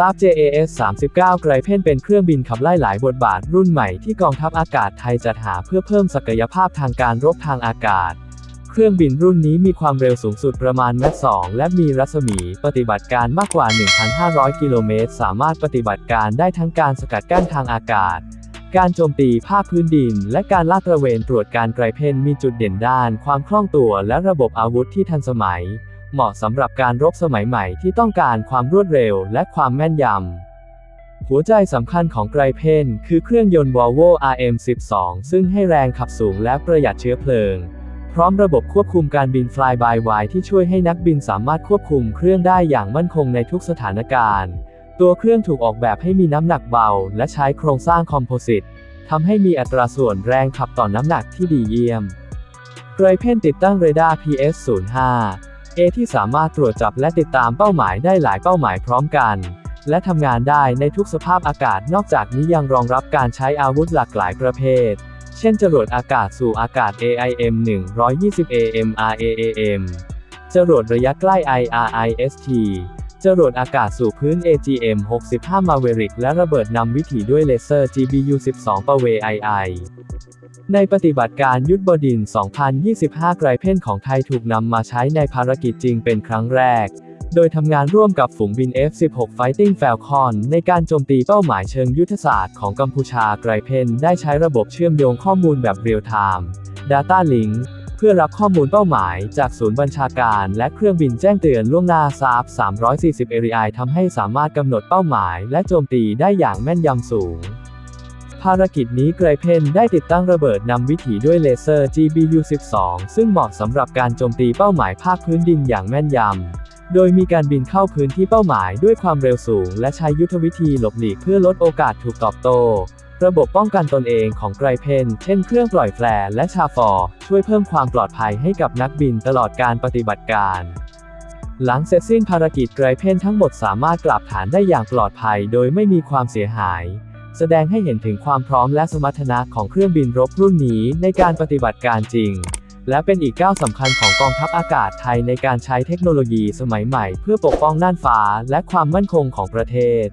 ซาบ JAS 39 ไกรเพนเป็นเครื่องบินขับไล่หลายบทบาทรุ่นใหม่ที่กองทัพอากาศไทยจัดหาเพื่อเพิ่มศักยภาพทางการรบทางอากาศ เครื่องบินรุ่นนี้มีความเร็วสูงสุดประมาณแมค2และมีรัศมีปฏิบัติการมากกว่า 1,500 กิโลเมตร สามารถปฏิบัติการได้ทั้งการสกัดกั้นทางอากาศ การโจมตีภาคพื้นดิน และการลาดตระเวนตรวจการไกรเพนมีจุดเด่นด้าน ความคล่องตัวและระบบอาวุธที่ทันสมัย เหมาะสำหรับการรบสมัยใหม่ที่ต้องการความรวดเร็วและความแม่นยำ หัวใจสำคัญของไกรเพนคือเครื่องยนต์ Volvo RM12 ซึ่งให้แรงขับสูงและประหยัดเชื้อเพลิง พร้อมระบบควบคุมการบิน Fly by Wire ที่ช่วยให้นักบินสามารถควบคุมเครื่องได้อย่างมั่นคงในทุกสถานการณ์ ตัวเครื่องถูกออกแบบให้มีน้ำหนักเบา และใช้โครงสร้างคอมโพสิตทำให้มีอัตราส่วนแรงขับต่อนน้ำหนักที่ดีเยี่ยมไกรเพนติดตั้งเรดาร์ PS05 A ที่สามารถตรวจจับและติดตามเป้าหมายได้หลายเป้าหมายพร้อมกัน และทำงานได้ในทุกสภาพอากาศ นอกจากนี้ยังรองรับการใช้อาวุธหลากหลายประเภท เช่นจรวดอากาศสู่อากาศ AIM 120 AM RAAM จรวดระยะใกล้ IRIST จรวดอากาศสู่พื้น AGM 65 Maverick และระเบิดนำวิถีด้วยเลเซอร์ GBU 12ปะเว II ในปฏิบัติการยุทธบดิน 2025 ไกรเพนของไทยถูกนำมาใช้ในภารกิจจริงเป็นครั้งแรก โดยทำงานร่วมกับฝูงบิน F-16 Fighting Falcon ในการโจมตีเป้าหมายเชิงยุทธศาสตร์ของกัมพูชาไกรเพนได้ใช้ระบบเชื่อมโยงข้อมูลแบบเรียลไทม์ Data Link เพื่อรับข้อมูลเป้าหมายจากศูนย์บัญชาการและเครื่องบินแจ้งเตือนล่วงหน้าซาบ340 ARI ทำให้สามารถกำหนดเป้าหมายและโจมตีได้อย่างแม่นยำสูง ภารกิจนี้ไกรเพนได้ติดตั้งระเบิดนำวิถีด้วยเลเซอร์ GBU-12 ซึ่งเหมาะสำหรับการโจมตีเป้าหมายภาคพื้นดินอย่างแม่นยำโดยมีการบินเข้าพื้นที่เป้าหมายด้วยความเร็วสูง และใช้ยุทธวิธีหลบหลีกเพื่อลดโอกาสถูกตอบโต้ ระบบป้องกันตนเองของไกรเพน เช่นเครื่องปล่อยแฟลร์และชาฟอร์ช่วยเพิ่มความปลอดภัยให้กับนักบินตลอดการปฏิบัติการ หลังเสร็จสิ้นภารกิจไกรเพนทั้งหมดสามารถกลับฐานได้อย่างปลอดภัยโดยไม่มีความเสียหาย แสดงให้เห็นถึงความพร้อมและสมรรถนะของเครื่องบินรบรุ่นนี้ในการปฏิบัติการจริง และเป็นอีกก้าวสำคัญของกองทัพอากาศไทยในการใช้เทคโนโลยีสมัยใหม่ เพื่อปกป้องน่านฟ้าและความมั่นคงของประเทศ